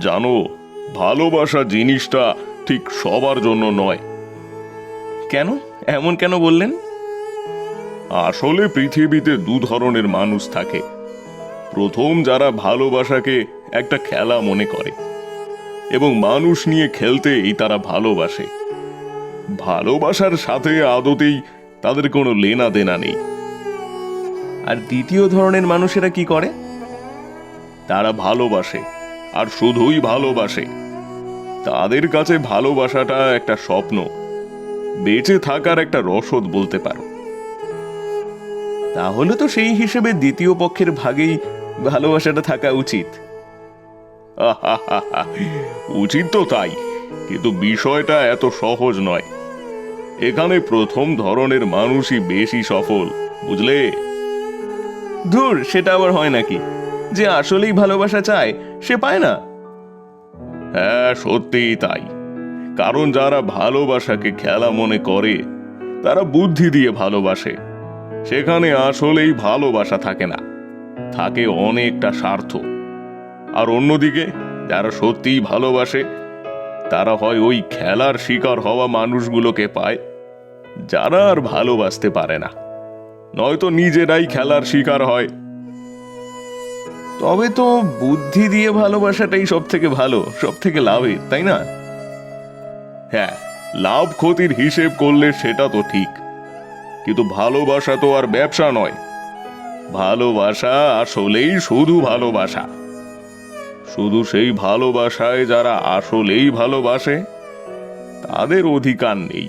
জানো ভালোবাসা জিনিসটা ঠিক সবার জন্য নয়। কেন? এমন কেন বললেন? আসলে পৃথিবীতে দু ধরনের মানুষ থাকে। প্রথম যারা ভালোবাসাকে একটা খেলা মনে করে এবং মানুষ নিয়ে খেলতেই তারা ভালোবাসে। ভালোবাসার সাথে আদতেই তাদের কোনো লেনা দেনা নেই। আর দ্বিতীয় ধরনের মানুষেরা কি করে? তারা ভালোবাসে। আর শুধুই ভালোবাসে। তাদের কাছে ভালোবাসাটা একটা স্বপ্ন। বেঁচে থাকার একটা রসদ বলতে পারো। তাহলে তো সেই হিসেবে দ্বিতীয় পক্ষের ভাগেই ভালোবাসাটা থাকা উচিত। উচিত তো তাই, কিন্তু বিষয়টা এত সহজ নয়। এখানে প্রথম ধরনের মানুষই বেশি সফল, বুঝলে? ধুর, সেটা আবার হয় নাকি? যে আসলেই ভালোবাসা চায়, সে পায় না। হ্যাঁ সত্যিই তাই। কারণ যারা ভালোবাসাকে খেলা মনে করে, তারা বুদ্ধি দিয়ে ভালোবাসে। সেখানে আসলেই ভালোবাসা থাকে না। থাকে অনেকটা স্বার্থ। আর অন্যদিকে, যারা সত্যিই ভালোবাসে, তারা হয় ওই খেলার শিকার হওয়া মানুষগুলোকে পায়, যারা আর ভালোবাসতে পারে না। নয়তো নিজেরাই খেলার শিকার হয়। তবে তো বুদ্ধি দিয়ে ভালোবাসাটাই সব থেকে ভালো সব থেকে লাভের, তাই না? হ্যাঁ লাভ ক্ষতির হিসেব করলে সেটা তো ঠিক। কিন্তু ভালোবাসা তো আর ব্যবসা নয়। ভালোবাসা আসলেই শুধু ভালোবাসা। শুধু সেই ভালোবাসায় যারা আসলেই ভালোবাসে, তাদের অধিকার নেই।